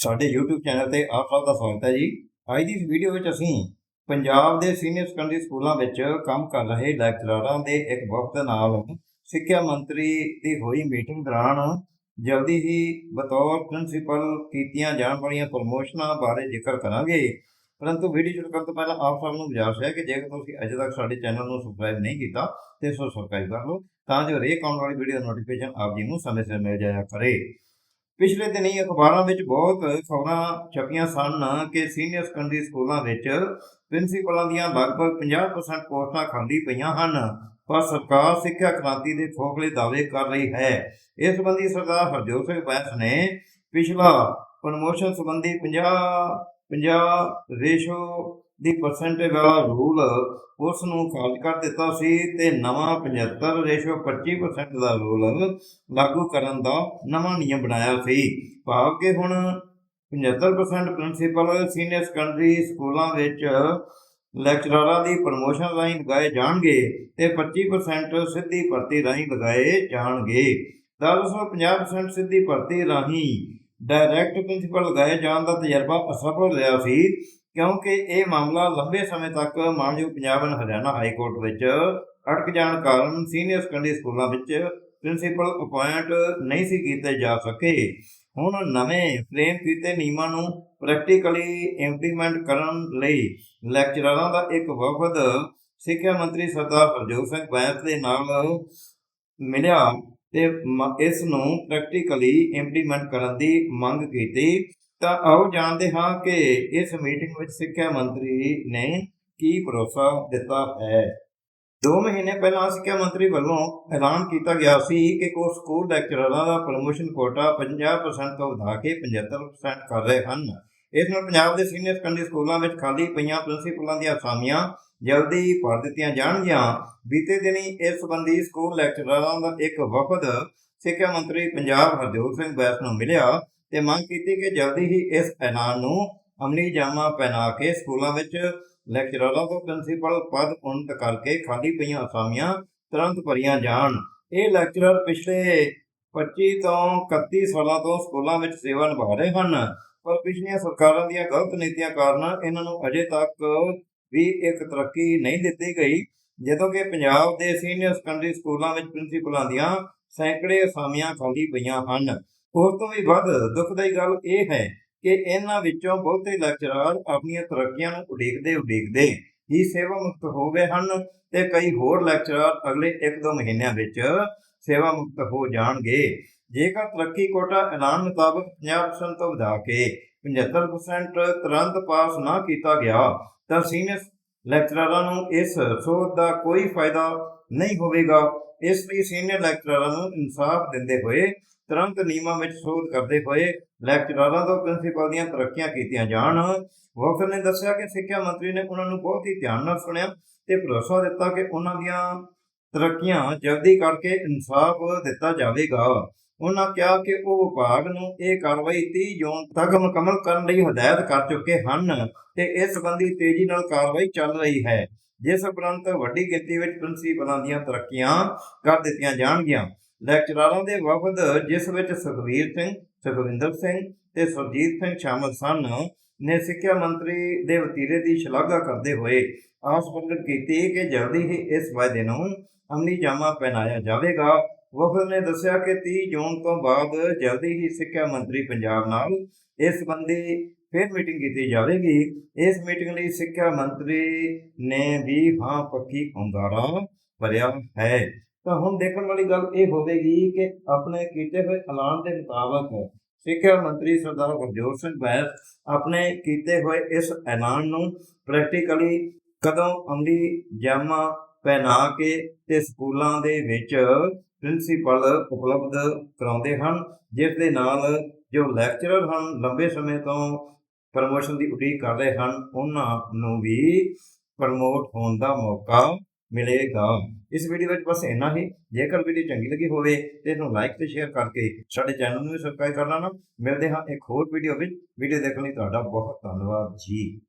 ਸਾਡੇ YouTube channel ਤੇ ਆਪ ਸਭ ਦਾ ਸਵਾਗਤ ਹੈ ਜੀ। ਅੱਜ ਦੀ ਵੀਡੀਓ ਵਿੱਚ ਅਸੀਂ ਪੰਜਾਬ ਦੇ ਸੀਨੀਅਰ ਸੈਕੰਡਰੀ ਸਕੂਲਾਂ ਵਿੱਚ ਕੰਮ ਕਰ ਰਹੇ ਲੈਕਚਰਰਾਂ ਦੇ ਇੱਕ ਵਫਦ ਨਾਲ ਸਿੱਖਿਆ ਮੰਤਰੀ ਦੀ ਹੋਈ ਮੀਟਿੰਗ ਦੌਰਾਨ ਜਲਦੀ ਹੀ ਬਤੌਰ ਪ੍ਰਿੰਸੀਪਲ ਕੀਤੀਆਂ ਜਾਣ ਵਾਲੀਆਂ ਪ੍ਰਮੋਸ਼ਨਾਂ ਬਾਰੇ ਜ਼ਿਕਰ ਕਰਾਂਗੇ। ਪਰੰਤੂ ਵੀਡੀਓ ਸ਼ੁਰੂ ਕਰਨ ਤੋਂ ਪਹਿਲਾਂ ਆਪ ਸਭ ਨੂੰ ਗੁਜ਼ਾਰਿਸ਼ ਹੈ ਕਿ ਜੇਕਰ ਤੁਸੀਂ ਅਜੇ ਤੱਕ ਸਾਡੇ ਚੈਨਲ ਨੂੰ ਸਬਸਕ੍ਰਾਈਬ ਨਹੀਂ ਕੀਤਾ, ਤੇ ਸੋ ਸਬਸਕ੍ਰਾਈਬ ਕਰ ਲਓ, ਤਾਂ ਜੋ ਹਰੇਕ ਆਉਣ ਵਾਲੀ ਵੀਡੀਓ ਨੋਟੀਫਿਕੇਸ਼ਨ ਆਪ ਜੀ ਨੂੰ ਸਮੇਂ ਸਿਰ ਮਿਲ ਜਾਇਆ ਕਰੇ। ਪਿਛਲੇ ਦਿਨੀ ਅਖਬਾਰਾਂ ਵਿੱਚ ਬਹੁਤ ਖਬਰਾਂ ਛਪੀਆਂ ਸਨ ਕਿ ਸੀਨੀਅਰ ਸੈਕੰਡਰੀ ਸਕੂਲਾਂ ਵਿੱਚ ਪ੍ਰਿੰਸੀਪਲਾਂ ਦੀਆਂ ਲਗਭਗ 50% ਪੋਸਟਾਂ ਖਾਲੀ ਪਈਆਂ ਹਨ, ਪਰ ਸਰਕਾਰ ਸਿੱਖਿਆ ਕ੍ਰਾਂਤੀ ਦੇ ਖੋਖਲੇ ਦਾਅਵੇ ਕਰ ਰਹੀ ਹੈ। ਇਸ ਸੰਬੰਧੀ ਸਰਦਾਰ ਹਰਜੋਤ ਸਿੰਘ ਬੈਂਸ ਨੇ ਪਿਛਲਾ ਪ੍ਰਮੋਸ਼ਨ ਸੰਬੰਧੀ 50 50 ਰੇਸ਼ੋ ਦੀ ਪਰਸੈਂਟੇਜ ਵਾਲਾ ਰੂਲ ਉਸ ਨੂੰ ਖਾਰਜ ਕਰ ਦਿੱਤਾ ਸੀ ਤੇ ਨਵਾਂ 75 ਰੇਸ਼ੋ 25% ਦਾ ਰੂਲ ਲਾਗੂ ਕਰਨ ਦਾ ਨਵਾਂ ਨਿਯਮ ਬਣਾਇਆ ਸੀ। ਭਾਵ ਕਿ ਹੁਣ 75% ਪ੍ਰਿੰਸੀਪਲ ਸੀਨੀਅਰ ਸੈਕੰਡਰੀ ਸਕੂਲਾਂ ਵਿੱਚ ਲੈਕਚਰਾਰਾਂ ਦੀ ਪ੍ਰਮੋਸ਼ਨ ਰਾਹੀਂ ਲਗਾਏ ਜਾਣਗੇ ਤੇ 25% ਸਿੱਧੀ ਭਰਤੀ ਰਾਹੀਂ ਲਗਾਏ ਜਾਣਗੇ। ਦਰਅਸਲ 50% ਸਿੱਧੀ ਭਰਤੀ ਰਾਹੀਂ ਡਾਇਰੈਕਟ ਪ੍ਰਿੰਸੀਪਲ ਲਗਾਏ ਜਾਣ ਦਾ ਤਜਰਬਾ ਅਸਫਲ ਰਿਹਾ ਸੀ। ਕਿਉਂਕਿ ਇਹ ਮਾਮਲਾ ਲੰਬੇ ਸਮੇਂ ਤੱਕ ਮਾਨਯੋਗ Punjab and Haryana high court ਵਿੱਚ ਅਟਕ ਜਾਣ ਕਾਰਨ ਸੀਨੀਅਰ ਸੈਕੰਡਰੀ ਸਕੂਲਾਂ ਵਿੱਚ ਪ੍ਰਿੰਸੀਪਲ ਅਪਾਇੰਟ ਨਹੀਂ ਸੀ ਕੀਤੇ ਜਾ ਸਕੇ। ਹੁਣ ਨਵੇਂ ਫਰੇਮ ਕੀਤੇ ਨਿਯਮਾਂ ਨੂੰ ਪ੍ਰੈਕਟੀਕਲੀ ਇੰਪਲੀਮੈਂਟ ਕਰਨ ਲਈ ਲੈਕਚਰਰਾਂ ਦਾ ਇੱਕ ਵਫਦ ਸਿੱਖਿਆ ਮੰਤਰੀ ਸਰਦਾਰ ਹਰਜੋਤ ਸਿੰਘ ਬੈਂਸ ਦੇ ਨਾਲ ਮਿਲਿਆ ਤੇ ਮ- ਇਸ ਨੂੰ ਪ੍ਰੈਕਟੀਕਲੀ ਇੰਪਲੀਮੈਂਟ ਕਰਨ ਦੀ ਮੰਗ ਕੀਤੀ। ਤਾਂ ਆਓ ਜਾਣਦੇ ਹਾਂ ਕਿ ਇਸ ਮੀਟਿੰਗ ਵਿੱਚ ਸਿੱਖਿਆ ਮੰਤਰੀ ਨੇ ਕੀ ਭਰੋਸਾ ਦਿੱਤਾ ਹੈ। ਦੋ ਮਹੀਨੇ ਪਹਿਲਾਂ ਸਿੱਖਿਆ ਮੰਤਰੀ ਵੱਲੋਂ ਐਲਾਨ ਕੀਤਾ ਗਿਆ ਸੀ ਕਿ ਕੋ ਸਕੂਲ ਲੈਕਚਰਰਾਂ ਦਾ ਪ੍ਰਮੋਸ਼ਨ ਕੋਟਾ 50% ਤੋਂ ਵਧਾ ਕੇ 75% ਕਰ ਰਹੇ ਹਨ। ਇਸ ਨਾਲ ਪੰਜਾਬ ਦੇ ਸੀਨੀਅਰ ਸੈਕੰਡਰੀ ਸਕੂਲਾਂ ਵਿੱਚ ਖਾਲੀ ਪਈਆਂ ਪ੍ਰਿੰਸੀਪਲਾਂ ਦੀਆਂ ਅਸਾਮੀਆਂ ਜਲਦੀ ਭਰ ਦਿੱਤੀਆਂ ਜਾਣਗੀਆਂ। ਬੀਤੇ ਦਿਨੀ ਇਸ ਸੰਬੰਧੀ ਸਕੂਲ ਲੈਕਚਰਰਾਂ ਦਾ ਇੱਕ ਵਫਦ ਸਿੱਖਿਆ ਮੰਤਰੀ ਪੰਜਾਬ ਹਰਜੋਤ ਸਿੰਘ ਬੈਸ ਨੂੰ ਮਿਲਿਆ ਤੇ ਮੰਗ ਕੀਤੀ ਕਿ ਜਲਦੀ ਹੀ ਇਸ ਐਲਾਨ ਨੂੰ ਅਮਲੀ ਜਾਮਾ ਪਹਿਨਾ ਕੇ ਸਕੂਲਾਂ ਵਿੱਚ ਲੈਕਚਰਰਾਂ ਤੋਂ ਪ੍ਰਿੰਸੀਪਲ ਪਦ ਉਨਤ ਕਰਕੇ ਖਾਲੀ ਪਈਆਂ ਅਸਾਮੀਆਂ ਤੁਰੰਤ ਭਰੀਆਂ ਜਾਣ। ਇਹ ਲੈਕਚਰਰ ਪਿਛਲੇ 25 ਤੋਂ 31 ਸਾਲਾਂ ਤੋਂ ਸਕੂਲਾਂ ਵਿੱਚ ਸੇਵਾ ਨਿਭਾ ਰਹੇ ਹਨ, ਪਰ ਪਿਛਲੀਆਂ ਸਰਕਾਰਾਂ ਦੀਆਂ ਗਲਤ ਨੀਤੀਆਂ ਕਾਰਨ ਇਹਨਾਂ ਨੂੰ ਅਜੇ ਤੱਕ ਵੀ ਇੱਕ ਤਰੱਕੀ ਨਹੀਂ ਦਿੱਤੀ ਗਈ, ਜਦੋਂ ਕਿ ਪੰਜਾਬ ਦੇ ਸੀਨੀਅਰ ਸੈਕੰਡਰੀ ਸਕੂਲਾਂ ਵਿੱਚ ਪ੍ਰਿੰਸੀਪਲਾਂ ਦੀਆਂ ਸੈਂਕੜੇ ਅਸਾਮੀਆਂ ਖਾਲੀ ਪਈਆਂ ਹਨ। ਹੋਰ ਤੋਂ ਵੀ ਵੱਧ ਦੁਖਦਾਈ ਗੱਲ ਇਹ ਹੈ ਕਿ ਇਹਨਾਂ ਵਿੱਚੋਂ ਬਹੁਤੇ ਲੈਕਚਰਰ ਆਪਣੀਆਂ ਤਰੱਕੀਆਂ ਨੂੰ ਉਡੀਕਦੇ ਉਡੀਕਦੇ ਹੀ ਸੇਵਾ ਮੁਕਤ ਹੋ ਗਏ ਹਨ ਤੇ ਕਈ ਹੋਰ ਲੈਕਚਰਰ ਅਗਲੇ 1-2 ਮਹੀਨਿਆਂ ਵਿੱਚ ਸੇਵਾ ਮੁਕਤ ਹੋ ਜਾਣਗੇ। ਜੇਕਰ ਤਰੱਕੀ ਕੋਟਾ ਐਲਾਨ ਮੁਤਾਬਕ 50% ਤੋਂ ਵਧਾ ਕੇ 75% ਤੁਰੰਤ ਪਾਸ ਨਾ ਕੀਤਾ ਗਿਆ, ਤਾਂ ਸੀਨੀਅਰ ਲੈਕਚਰਰਾਂ ਨੂੰ ਇਸ ਸੋਧ ਦਾ ਕੋਈ ਫਾਇਦਾ ਨਹੀਂ ਹੋਵੇਗਾ। ਇਸ ਲਈ ਸੀਨੀਅਰ ਲੈਕਚਰਾਰਾਂ ਨੂੰ ਇਨਸਾਫ ਦਿੰਦੇ ਹੋਏ, ਤੁਰੰਤ ਨਿਯਮਾਂ ਵਿੱਚ ਸੋਧ ਕਰਦੇ ਹੋਏ ਲੈਕਚਰਾਰਾਂ ਤੋਂ ਪ੍ਰਿੰਸੀਪਲ ਦੀਆਂ ਤਰੱਕੀਆਂ ਕੀਤੀਆਂ ਜਾਣ। ਵਕਤ ਨੇ ਦੱਸਿਆ ਕਿ ਸਿੱਖਿਆ ਮੰਤਰੀ ਨੇ ਉਹਨਾਂ ਨੂੰ ਬਹੁਤ ਹੀ ਧਿਆਨ ਨਾਲ ਸੁਣਿਆ ਤੇ ਭਰੋਸਾ ਦਿੱਤਾ ਕਿ ਉਹਨਾਂ ਦੀਆਂ ਤਰੱਕੀਆਂ ਜਲਦੀ ਕਰਕੇ ਇਨਸਾਫ ਦਿੱਤਾ ਜਾਵੇਗਾ। ਉਹਨਾਂ ਕਿਹਾ ਕਿ ਉਹ ਵਿਭਾਗ ਨੂੰ ਇਹ ਕਾਰਵਾਈ 30 ਜੂਨ ਤੱਕ ਮੁਕੰਮਲ ਕਰਨ ਲਈ ਹਦਾਇਤ ਕਰ ਚੁੱਕੇ ਹਨ ਤੇ ਇਸ ਸੰਬੰਧੀ ਤੇਜ਼ੀ ਨਾਲ ਕਾਰਵਾਈ ਚੱਲ ਰਹੀ ਹੈ। ਜਿਸ ਉਪਰੰਤ ਵੱਡੀ ਗਿਣਤੀ ਵਿੱਚ ਪ੍ਰਿੰਸੀਪਲਾਂ ਦੀਆਂ ਤਰੱਕੀਆਂ ਕਰ ਦਿੱਤੀਆਂ ਜਾਣਗੀਆਂ, ਲੈਕਚਰਾਰਾਂ ਦੇ ਵਫਦ ਜਿਸ ਵਿੱਚ ਸੁਖਵੀਰ ਸਿੰਘ, ਸੁਖਵਿੰਦਰ ਸਿੰਘ ਤੇ ਸੁਰਜੀਤ ਸਿੰਘ ਸ਼ਾਮਲ ਸਨ, ਨੇ ਸਿੱਖਿਆ ਮੰਤਰੀ ਦੇ ਵਤੀਰੇ ਦੀ ਸ਼ਲਾਘਾ ਕਰਦੇ ਹੋਏ ਆਸ ਪ੍ਰਗਟ ਕੀਤੀ ਕਿ ਜਲਦੀ ਹੀ ਇਸ ਵਾਅਦੇ ਨੂੰ ਅਮਲੀ ਜਾਮਾ ਪਹਿਨਾਇਆ ਜਾਵੇਗਾ। ਵਫਦ ਨੇ ਦੱਸਿਆ ਕਿ 30 ਜੂਨ ਤੋਂ ਬਾਅਦ ਜਲਦੀ ਹੀ ਸਿੱਖਿਆ ਮੰਤਰੀ ਪੰਜਾਬ ਨਾਲ ਇਸ ਸੰਬੰਧੀ ਫਿਰ ਮੀਟਿੰਗ ਕੀਤੀ ਜਾਵੇਗੀ। ਇਸ ਮੀਟਿੰਗ ਲਈ ਸਿੱਖਿਆ ਮੰਤਰੀ ਨੇ ਵੀ ਹਾਂ ਪੱਕੀ ਹੁੰਗਾਰਾ ਭਰਿਆ ਹੈ। ਤਾਂ ਹੁਣ ਦੇਖਣ ਵਾਲੀ ਗੱਲ ਇਹ ਹੋਵੇਗੀ ਕਿ ਆਪਣੇ ਕੀਤੇ ਹੋਏ ਐਲਾਨ ਦੇ ਮੁਤਾਬਕ ਸਿੱਖਿਆ ਮੰਤਰੀ ਸਰਦਾਰ ਗੁਰਜੋਤ ਸਿੰਘ ਬੈਸ ਆਪਣੇ ਕੀਤੇ ਹੋਏ ਇਸ ਐਲਾਨ ਨੂੰ ਪ੍ਰੈਕਟੀਕਲੀ ਕਦੋਂ ਅਮਲੀ ਜਾਮਾ ਪਹਿਨਾ ਕੇ ਤੇ ਸਕੂਲਾਂ ਦੇ ਵਿੱਚ ਪ੍ਰਿੰਸੀਪਲ ਉਪਲਬਧ ਕਰਾਉਂਦੇ ਹਨ, ਜਿਸ ਦੇ ਨਾਲ ਜੋ ਲੈਕਚਰਰ ਹਨ, ਲੰਬੇ ਸਮੇਂ ਤੋਂ ਪ੍ਰਮੋਸ਼ਨ ਦੀ ਉਡੀਕ ਕਰ ਰਹੇ ਹਨ, ਉਹਨਾਂ ਨੂੰ ਵੀ ਪ੍ਰਮੋਟ ਹੋਣ ਦਾ ਮੌਕਾ ਮਿਲੇਗਾ। ਇਸ ਵੀਡੀਓ ਵਿੱਚ ਬਸ ਇੰਨਾ ਹੀ। ਜੇਕਰ ਵੀਡੀਓ ਚੰਗੀ ਲੱਗੀ ਹੋਵੇ ਤੇ ਇਹਨੂੰ ਲਾਈਕ ਤੇ ਸ਼ੇਅਰ ਕਰਕੇ ਸਾਡੇ ਚੈਨਲ ਨੂੰ ਵੀ ਸਬਸਕ੍ਰਾਈਬ ਕਰ ਲੈਣਾ। ਮਿਲਦੇ ਹਾਂ ਇੱਕ ਹੋਰ ਵੀਡੀਓ ਵਿੱਚ। ਵੀਡੀਓ ਦੇਖਣ ਲਈ ਤੁਹਾਡਾ ਬਹੁਤ ਧੰਨਵਾਦ ਜੀ।